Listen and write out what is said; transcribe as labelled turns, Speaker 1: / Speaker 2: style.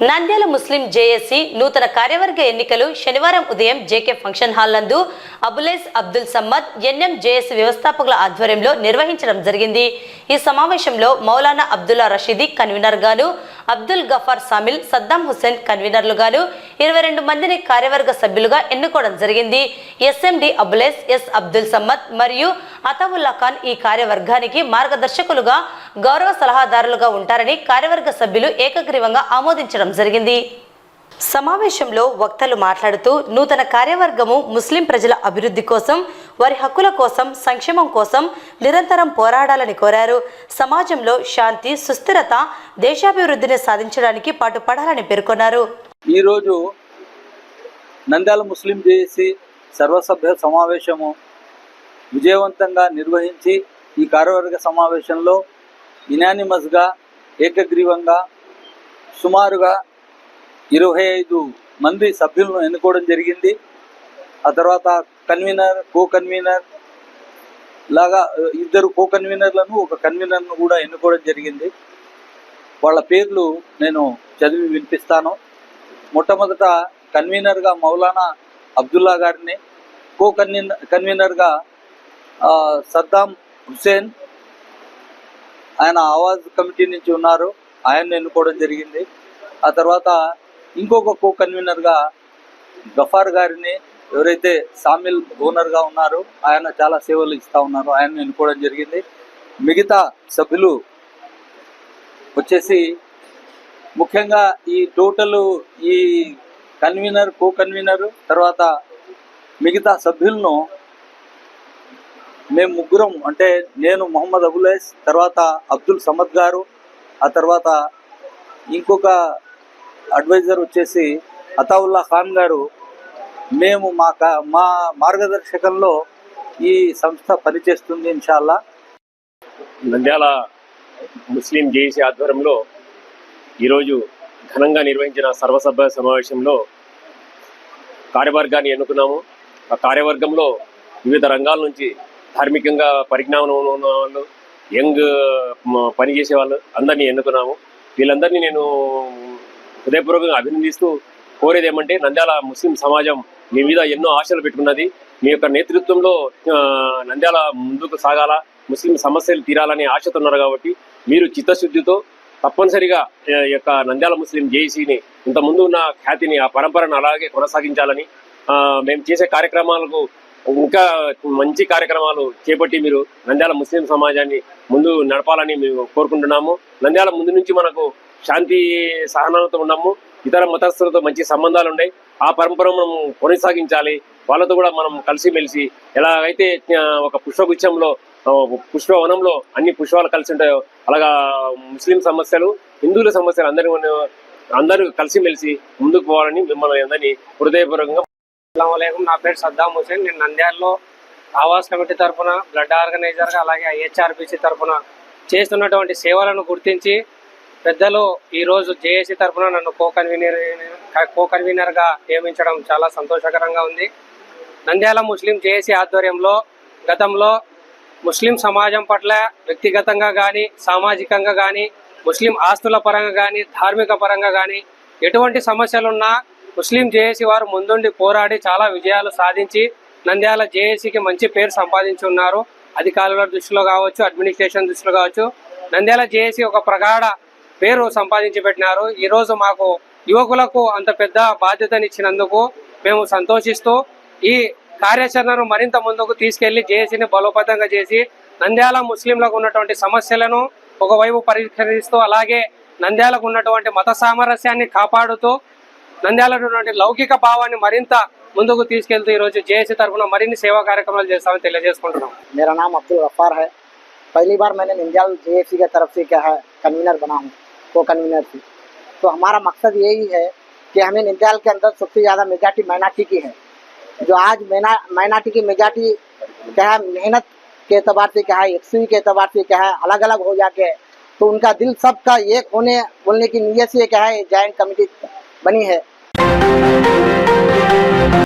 Speaker 1: నంద్యాల ముస్లిం JAC నూతన కార్యవర్గ ఎన్నికలు శనివారం ఉదయం జేకే ఫంక్షన్ హాల్ నందు అబులేస్ అబ్దుల్ సమ్మద్ ఎన్ఎం జేఏసీ వ్యవస్థాపకుల ఆధ్వర్యంలో నిర్వహించడం జరిగింది. ఈ సమావేశంలో మౌలానా అబ్దుల్లా రషీదీ కన్వీనర్ గాను అబ్దుల్ గఫార్ సామిల్ సద్దాం హుస్సేన్ కన్వీనర్లు గాను ఇరవై రెండు మందిని కార్యవర్గ సభ్యులుగా ఎన్నుకోవడం జరిగింది. ఎస్ఎండి అబులేస్ ఎస్ అబ్దుల్ సమ్మద్ మరియు అతావుల్లా ఖాన్ ఈ కార్యవర్గానికి మార్గదర్శకులుగా గౌరవ సలహాదారులుగా ఉంటారని కార్యవర్గ సభ్యులు ఏకగ్రీవంగా ఆమోదించడం జరిగింది. సమావేశంలో వక్తలు మాట్లాడుతూ నూతన కార్యవర్గము ముస్లిం ప్రజల అభివృద్ధి కోసం వారి హక్కుల కోసం సంక్షేమం కోసం నిరంతరం పోరాడాలని కోరారు. సమాజంలో శాంతి సుస్థిరత దేశాభివృద్ధిని సాధించడానికి పాటుపడాలని పేర్కొన్నారు.
Speaker 2: ఈరోజు నంద్యాల ముస్లిం జేఏసీ సర్వసభ్య సమావేశము విజయవంతంగా నిర్వహించి ఈ కార్యవర్గ సమావేశంలో ఇనానిమస్గా ఏకగ్రీవంగా సుమారుగా ఇరవై ఐదు మంది సభ్యులను ఎన్నుకోవడం జరిగింది. ఆ తర్వాత కన్వీనర్ కో కన్వీనర్ లాగా ఇద్దరు కో కన్వీనర్లను ఒక కన్వీనర్ను కూడా ఎన్నుకోవడం జరిగింది. వాళ్ళ పేర్లు నేను చదివి వినిపిస్తాను. మొట్టమొదట కన్వీనర్గా మౌలానా అబ్దుల్లా గారిని కో కన్వీనర్ కన్వీనర్గా సద్దాం హుసేన్ ఆయన ఆవాజ్ కమిటీ నుంచి ఉన్నారు. ఆయన్ని ఎన్నుకోవడం జరిగింది. ఆ తర్వాత ఇంకొక కో కన్వీనర్గా గఫార్ గారిని ఎవరైతే సామిల్ ఓనర్గా ఉన్నారో ఆయన చాలా సేవలు ఇస్తా ఉన్నారు. ఆయన్ని ఎన్నుకోవడం జరిగింది. మిగతా సభ్యులు వచ్చేసి ముఖ్యంగా ఈ టోటల్ ఈ కన్వీనర్ కో కన్వీనర్ తర్వాత మిగతా సభ్యులను మేము ముగ్గురం అంటే నేను మొహమ్మద్ అబులేస్ తర్వాత అబ్దుల్ సమద్ గారు ఆ తర్వాత ఇంకొక అడ్వైజర్ వచ్చేసి అతావుల్లా ఖాన్ గారు. మేము మా మా మార్గదర్శకంలో ఈ సంస్థ పనిచేస్తుంది ఇన్షాల్లా.
Speaker 3: నంద్యాల ముస్లిం జేఏసీ ఆధ్వర్యంలో ఈరోజు ఘనంగా నిర్వహించిన సర్వసభ్య సమావేశంలో కార్యవర్గాన్ని ఎన్నుకున్నాము. ఆ కార్యవర్గంలో వివిధ రంగాల నుంచి ధార్మికంగా పరిజ్ఞానం ఉన్న వాళ్ళు యంగ్ పనిచేసే వాళ్ళు అందరినీ ఎన్నుకున్నాము. వీళ్ళందరినీ నేను హృదయపూర్వకంగా అభినందిస్తూ కోరేది ఏమంటే నంద్యాల ముస్లిం సమాజం మీ మీద ఎన్నో ఆశలు పెట్టుకున్నది. మీ యొక్క నేతృత్వంలో నంద్యాల ముందుకు సాగాల ముస్లిం సమస్యలు తీరాలని ఆశతో ఉన్నారు కాబట్టి మీరు చిత్తశుద్ధితో తప్పనిసరిగా ఈ యొక్క నంద్యాల ముస్లిం జేఈసీని ఇంత ముందు ఉన్న ఖ్యాతిని ఆ పరంపరను అలాగే కొనసాగించాలని మేము చేసే కార్యక్రమాలకు ఇంకా మంచి కార్యక్రమాలు చేపట్టి మీరు నంద్యాల ముస్లిం సమాజాన్ని ముందు నడపాలని మేము కోరుకుంటున్నాము. నంద్యాల ముందు నుంచి మనకు శాంతి సహనాలతో ఉన్నాము. ఇతర మతస్థులతో మంచి సంబంధాలు ఉన్నాయి. ఆ పరంపర మనం కొనసాగించాలి. వాళ్ళతో కూడా మనం కలిసిమెలిసి ఎలాగైతే ఒక పుష్పగుచ్చంలో పుష్పవనంలో అన్ని పుష్పాలు కలిసి ఉంటాయో. అలాగా ముస్లిం సమస్యలు హిందువుల సమస్యలు అందరి అందరూ కలిసిమెలిసి ముందుకు పోవాలని మిమ్మల్ని అందరినీ హృదయపూర్వకంగా
Speaker 4: అస్సలం నా పేరు సద్దాం హుసేన్ నేను నంద్యాలలో ఆవాస్ కమిటీ తరఫున బ్లడ్ ఆర్గనైజర్గా అలాగే ఐహెచ్ఆర్బిసి తరఫున చేస్తున్నటువంటి సేవలను గుర్తించి పెద్దలు ఈరోజు జేఏసీ తరఫున నన్ను కో కన్వీనర్ కో కన్వీనర్గా నియమించడం చాలా సంతోషకరంగా ఉంది. నంద్యాల ముస్లిం జేఏసీ ఆధ్వర్యంలో గతంలో ముస్లిం సమాజం పట్ల వ్యక్తిగతంగా కానీ సామాజికంగా కానీ ముస్లిం ఆస్తుల పరంగా కానీ ధార్మిక పరంగా కానీ ఎటువంటి సమస్యలున్నా ముస్లిం జేఏసీ వారు ముందుండి పోరాడి చాలా విజయాలు సాధించి నంద్యాల జేఏసీకి మంచి పేరు సంపాదించి ఉన్నారు. అధికారుల దృష్టిలో కావచ్చు అడ్మినిస్ట్రేషన్ దృష్టిలో కావచ్చు. నంద్యాల జేఏసీ ఒక ప్రగాఢ పేరు సంపాదించి పెట్టినారు. ఈరోజు మాకు యువకులకు అంత పెద్ద బాధ్యతనిచ్చినందుకు మేము సంతోషిస్తూ ఈ కార్యాచరణను మరింత ముందుకు తీసుకెళ్లి జేఏసీని బలోపేతంగా చేసి నంద్యాల ముస్లింలకు ఉన్నటువంటి సమస్యలను ఒకవైపు పరిష్కరిస్తూ అలాగే నంద్యాలకు ఉన్నటువంటి మత సామరస్యాన్ని కాపాడుతూ నంద్యాలలో ఉన్నటువంటి లౌకిక భావాన్ని మరింత ముందుకు తీసుకెళ్తూ ఈరోజు జేఏసీ తరఫున మరిన్ని సేవా కార్యక్రమాలు చేస్తామని తెలియజేసుకుంటున్నాం
Speaker 5: मेरा नाम अब्दुल गफ्फार है पहली बार मैंने निंजाल जेएफसी की तरफ से क्या है कन्वीनर बना हूँ को कन्वीनर थी तो हमारा मकसद यही है कि हमें निंजाल के अंदर सबसे ज़्यादा मेजॉरिटी माइनॉरिटी की है जो आज माइनॉरिटी की मेजॉरिटी क्या है, मेहनत के अतबार से क्या है, एक्सवी के अतबार से क्या है अलग अलग हो जाके तो उनका दिल सबका एक होने, बोलने की नीयत से क्या है जॉइंट कमेटी बनी है।